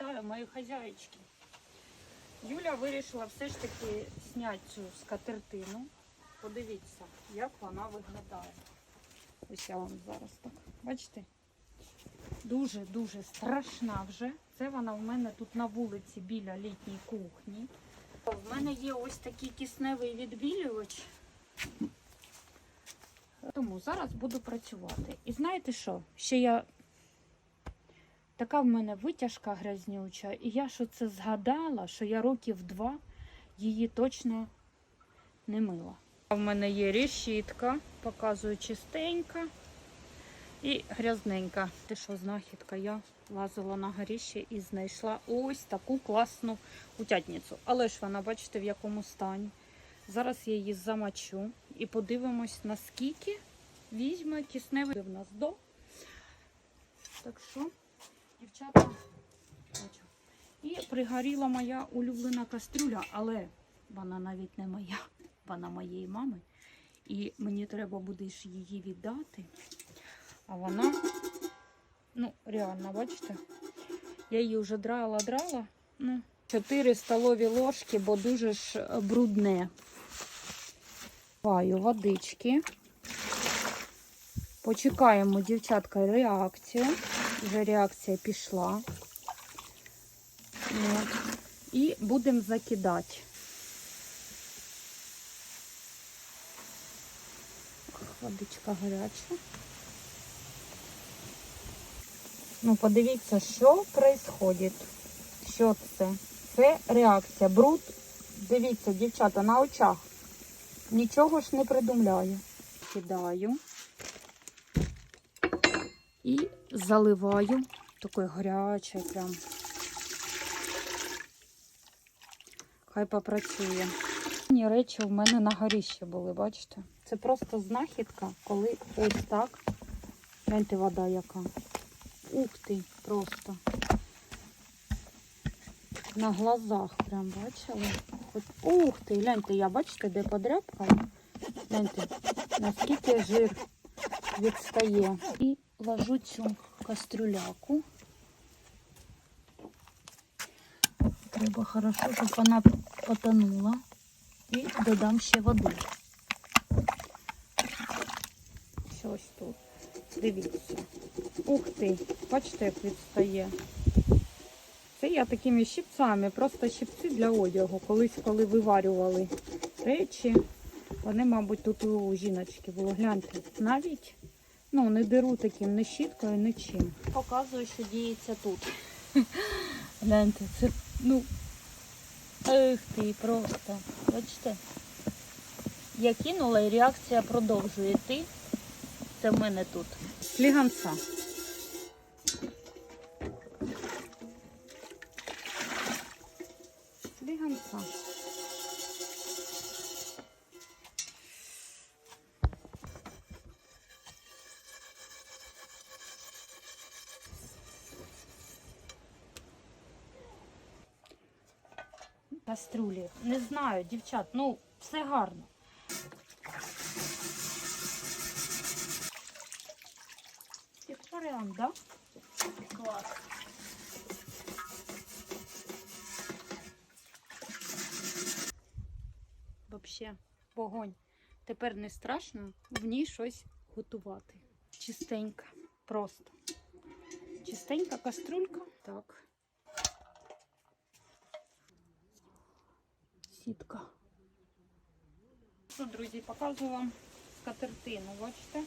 Вітаю, мої хазяїчки. Юля вирішила все ж таки зняти цю скатертину. Подивіться, як вона виглядає. Ось я вам зараз так. Бачите? Дуже-дуже страшна вже. Це вона в мене тут на вулиці біля літньої кухні. В мене є ось такий кисневий відбілювач. Тому зараз буду працювати. І знаєте що? Ще я така в мене витяжка грязнюча, і я що це згадала, що я років два її точно не мила. В мене є решітка, показую чистенька і грязненька. Ти що, знахідка? Я лазила на горіще і знайшла ось таку класну утятницю. Але ж вона, бачите, в якому стані. Зараз я її замочу і подивимось, наскільки візьме кисневий в нас до. Так що, дівчата. І пригоріла моя улюблена кастрюля, але вона навіть не моя, вона моєї мами. І мені треба буде ж її віддати. А вона, ну, реально, бачите, я її вже драла-драла. Ну, 4 столові ложки, бо дуже ж е, брудне. Ваю водички. Почекаємо, дівчатка, реакцію. Вже реакція пішла. От. І будемо закидати. Водичка гаряча. Ну, подивіться, що відбувається. Що це? Це реакція. Бруд, дивіться, дівчата, на очах. Нічого ж не придумляю. Кидаю і заливаю такою гарячою прям. Хай попрацює. Ні речі в мене на горіщі були, бачите? Це просто знахідка, коли ось так. Гляньте, вода яка. Ух ти, просто. На глазах прям бачили. Хоч... Ух ти, гляньте, я бачите, де подряпкала. Гляньте, наскільки жир відстає. І ложу цю кастрюляку. Треба хорошо, щоб вона потонула. І додам ще води. Що ось тут. Дивіться. Ух ти, бачите, як відстає. Це я такими щипцями, просто щипці для одягу. Колись, коли виварювали речі, вони, мабуть, тут у жіночки було. Гляньте, навіть ну, не деру таким не щіткою, нічим. Показую, що діється тут. Гляньте, це, ну, ех ти, просто. Бачите? Я кинула і реакція продовжує йти. Це в мене тут. Сліганця. Сліганця. Кастрюлі. Не знаю, дівчат, ну, все гарно. Як варіант, да? Клас. Вообще, вогонь. Тепер не страшно в ній щось готувати. Чистенька. Просто. Чистенька каструлька. Так. Сітка. Що, друзі, показую вам скатертину, бачите?